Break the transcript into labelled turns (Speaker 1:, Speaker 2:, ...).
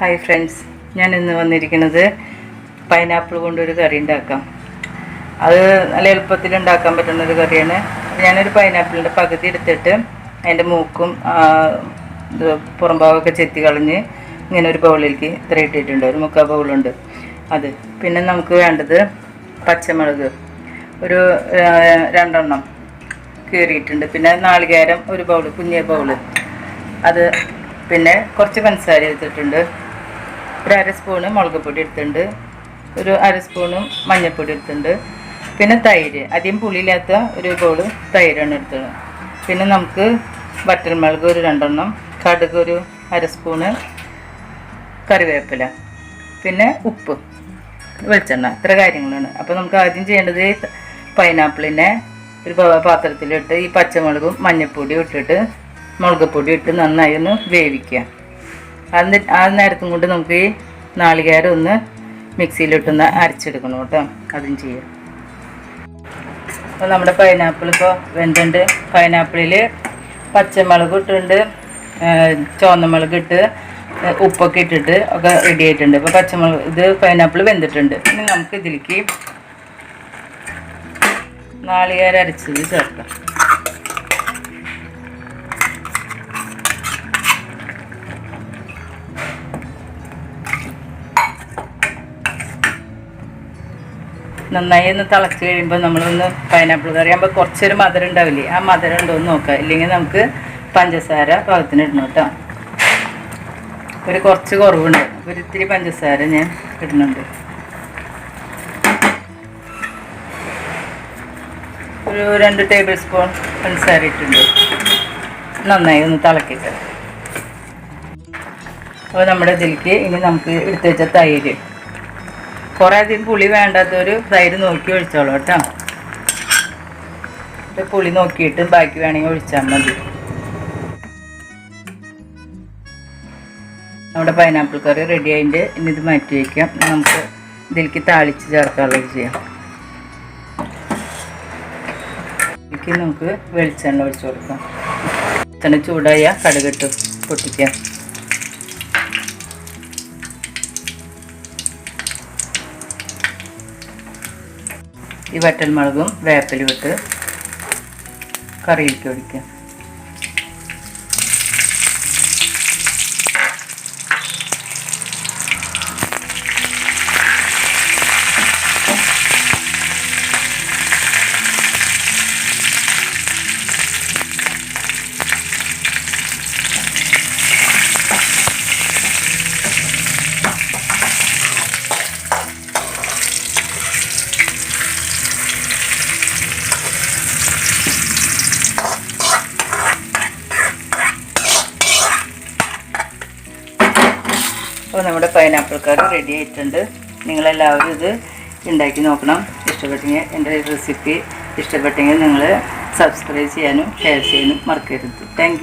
Speaker 1: Hi friends ഞാൻ ഇന്ന് വന്നിരിക്കുന്നത് പൈനാപ്പിൾ കൊണ്ടൊരു കറി ഉണ്ടാക്കാം. അത് നല്ല എളുപ്പത്തിൽ ഉണ്ടാക്കാൻ പറ്റുന്ന ഒരു കറിയാണ്. ഞാനൊരു പൈനാപ്പിളിന്റെ പകുതി എടുത്തിട്ട് അതിന്റെ മൂക്കും പുറംഭാഗമൊക്കെ പുറം ഭാഗമൊക്കെ ചെത്തി കളഞ്ഞ് ഇങ്ങനെ ഒരു ബൗളിലേക്ക് ഇത്ര ഇട്ടിട്ടുണ്ട്. ഒരു മുക്കാൽ ബൗളുണ്ട് അത്. പിന്നെ നമുക്ക് വേണ്ടത് പച്ചമുളക്. ഒരു രണ്ടെണ്ണം കീറിയിട്ടുണ്ട്. പിന്നെ നാളികേരം ഒരു ബൗൾ കുഞ്ഞിയ ബൗൾ. അത് പിന്നെ കുറച്ച് പഞ്ചസാര എടുത്തിട്ടുണ്ട്. ഒരു അര സ്പൂണ് മുളക് പൊടി എടുത്തിട്ടുണ്ട്. ഒരു അര സ്പൂണും മഞ്ഞൾപ്പൊടി എടുത്തിട്ടുണ്ട്. പിന്നെ തൈര്. അധികം പുളിയില്ലാത്ത ഒരു ബോൾ തൈരാണ് എടുത്തത്. പിന്നെ നമുക്ക് വറ്റൽമുളക് ഒരു രണ്ടെണ്ണം കടുക് ഒരു അര സ്പൂണ് കറിവേപ്പില പിന്നെ ഉപ്പ് വെളിച്ചെണ്ണ. ഇത്ര കാര്യങ്ങളാണ്. അപ്പോൾ നമുക്ക് ആദ്യം ചെയ്യേണ്ടത് പൈനാപ്പിളിനെ ഒരു പാത്രത്തിലിട്ട് ഈ പച്ചമുളകും മഞ്ഞൾപ്പൊടിയും ഇട്ടിട്ട് മുളക് പൊടി ഇട്ട് നന്നായി ഒന്ന് വേവിക്കുക. അത് ആ നേരത്തും കൊണ്ട് നമുക്ക് ഈ നാളികേരം ഒന്ന് മിക്സിയിലിട്ടൊന്ന് അരച്ചെടുക്കണം കേട്ടോ. അതും ചെയ്യാം. അപ്പോൾ നമ്മുടെ പൈനാപ്പിൾ ഇപ്പോൾ വെന്തുണ്ട്. പൈനാപ്പിളിൽ പച്ചമുളക് ഇട്ടുണ്ട് ചുവന്ന മുളക് ഇട്ട് ഉപ്പൊക്കെ ഇട്ടിട്ട് ഒക്കെ റെഡി ആയിട്ടുണ്ട്. ഇപ്പോൾ പച്ചമുളക് ഇത് പൈനാപ്പിൾ വെന്തിട്ടുണ്ട്. ഇനി നമുക്ക് ഇതിലേക്ക് നാളികേരം അരച്ചത് ചേർക്കാം. നന്നായി ഒന്ന് തിളച്ച് കഴിയുമ്പോൾ നമ്മളൊന്ന് പൈനാപ്പിൾ കറി ആകുമ്പോൾ കുറച്ചൊരു മധുരം ഉണ്ടാവില്ലേ? ആ മധുരം ഉണ്ടോ എന്ന് നോക്കാം. ഇല്ലെങ്കിൽ നമുക്ക് പഞ്ചസാര പാകത്തിന് ഇടണം കേട്ടോ. ഒരു കുറച്ച് കുറവുണ്ട്. ഒരു ഇത്തിരി പഞ്ചസാര ഞാൻ ഇടുന്നുണ്ട്. ഒരു രണ്ട് ടേബിൾ സ്പൂൺ പഞ്ചസാര ഇട്ടുണ്ട് നന്നായി ഒന്ന് തിളക്കിയിട്ട്. അപ്പോൾ നമ്മുടെ ഇതിലേക്ക് ഇനി നമുക്ക് എടുത്തു വെച്ച തൈര് കുറേ അധികം പുളി വേണ്ടാത്തൊരു സൈഡ് നോക്കി ഒഴിച്ചോളൂ കേട്ടോ. ഇത് പുളി നോക്കിയിട്ട് ബാക്കി വേണമെങ്കിൽ ഒഴിച്ചാൽ മതി. നമ്മുടെ പൈനാപ്പിൾ കറി റെഡി ആയിട്ട് ഇനി ഇത് മാറ്റി വയ്ക്കാം നമുക്ക് ഇതിലേക്ക് താളിച്ച് ചേർക്കാനുള്ളത് ചെയ്യാം. നമുക്ക് വെളിച്ചെണ്ണ ഒഴിച്ചു കൊടുക്കാം. വെളിച്ചെണ്ണ ചൂടായ കടുകിട്ട് പൊട്ടിക്കാം. ഈ വറ്റൽമുളകും വേപ്പിലും ഇട്ട് കറിയിലേക്ക് ഒഴിക്കാം അപ്പോൾ നമ്മുടെ പൈനാപ്പിൾ കറി റെഡി ആയിട്ടുണ്ട്. നിങ്ങളെല്ലാവരും ഇത് ഉണ്ടാക്കി നോക്കണം. ഇഷ്ടപ്പെട്ടെങ്കിൽ എന്റെ റെസിപ്പി ഇഷ്ടപ്പെട്ടെങ്കിൽ നിങ്ങൾ സബ്സ്ക്രൈബ് ചെയ്യാനും ഷെയർ ചെയ്യാനും മറക്കരുത്. താങ്ക്